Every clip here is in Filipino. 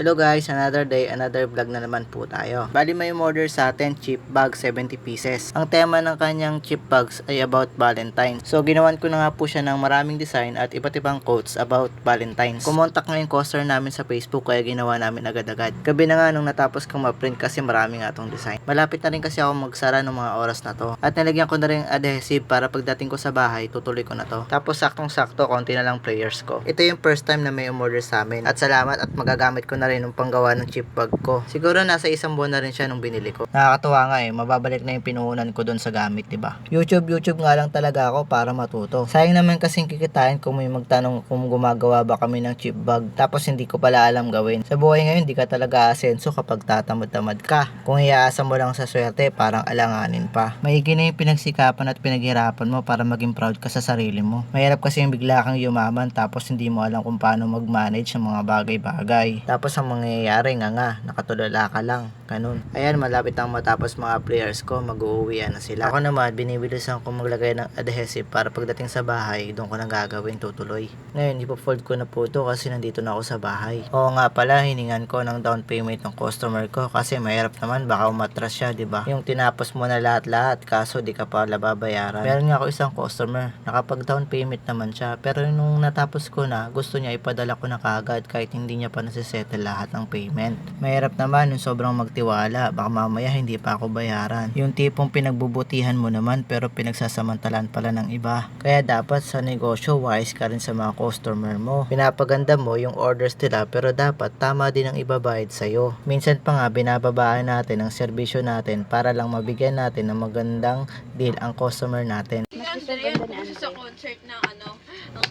Hello guys, another day, another vlog na naman po tayo. Bali may order sa atin, chip bag 70 pieces. Ang tema ng kanyang chip bags ay about Valentine. So ginawan ko na nga po siya ng maraming design at iba't ibang quotes about Valentines. Kumontak nga yung customer namin sa Facebook kaya ginawa namin agad-agad. Gabi na nga nung natapos kong ma-print kasi marami nga tong design. Malapit na rin kasi ako magsara ng mga oras na to. At nilagyan ko na rin adhesive para pagdating ko sa bahay, tutuloy ko na to. Tapos saktong-sakto, konti na lang players ko. Ito yung first time na may umorder sa amin. At salamat at magagamit ko na rin yung panggawa ng chip bag ko. Siguro nasa isang buwan na rin siya nung binili ko. Nakakatuwa nga eh, mababalik na yung pinuhunan ko doon sa gamit, 'di ba? YouTube, YouTube nga lang talaga ako para matuto. Sayang naman kasing kikitain kung may magtanong kung gumagawa ba kami ng chip bag tapos hindi ko pala alam gawin. Sa buhay ngayon, di ka talaga asenso kapag tatamad-tamad ka. Kung iaasa mo lang sa swerte, parang alanganin pa. Maigi na yung pinagsikapan at pinaghirapan mo para maging proud ka sa sarili mo. Mahirap kasi yung bigla kang yumaman tapos hindi mo alam kung paano mag-manage ng mga bagay-bagay. Tapos ang mangyayari nga nga, nakatulala ka lang. Ganun. Ayan, malapit ang matapos mga players ko, mag-uuwi na sila. Ako naman, binibilisan ko maglagay ng adhesive para pagdating sa bahay, doon ko na gagawin tutuloy. Ngayon, ipo-fold ko na po ito kasi nandito na ako sa bahay. Oo nga pala, hiningan ko ng down payment ng customer ko kasi mahirap naman, baka umatras siya, di ba? Yung tinapos mo na lahat-lahat, kaso di ka pala babayaran. Meron nga ako isang customer, nakapag down payment naman siya, pero nung natapos ko na, gusto niya ipadala ko na kagad kahit hindi niya pa nasisettle lahat ng payment. Mahirap naman yung sobrang magtiwala, baka mamaya hindi pa ako bayaran. Yung tipong pinagbubutihan mo naman pero pinagsasamantalan pala ng iba. Kaya dapat sa negosyo, wise ka rin sa mga customer mo. Pinapaganda mo yung orders nila pero dapat tama din ang ibabayad sa'yo. Minsan pa nga binababaan natin ang serbisyo natin para lang mabigyan natin ng magandang deal ang customer natin. Ganda yan. Kasi sa concert ng ano.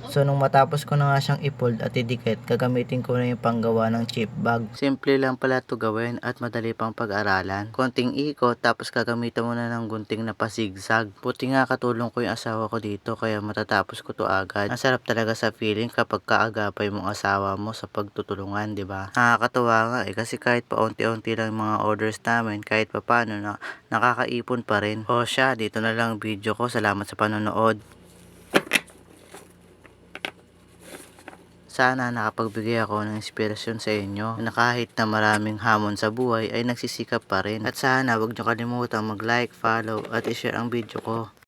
So nung matapos ko na nga siyang i-fold at idikit, gagamitin ko na yung panggawa ng chip bag. Simple lang pala to gawin at madali pang pag-aralan. Konting ikot tapos gagamitan mo na ng gunting na pasigsag. Buti nga katulong ko yung asawa ko dito kaya matatapos ko to agad. Ang sarap talaga sa feeling kapag kaagapay mong asawa mo sa pagtutulungan, di ba? Nakakatuwa nga eh kasi kahit paunti-unti lang mga orders namin, kahit pa paano na nakakaipon pa rin. O siya, dito na lang ang video ko. Salamat sa panonood. Sana nakapagbigay ako ng inspirasyon sa inyo na kahit na maraming hamon sa buhay ay nagsisikap pa rin. At sana wag nyo kalimutang mag-like, follow at i-share ang video ko.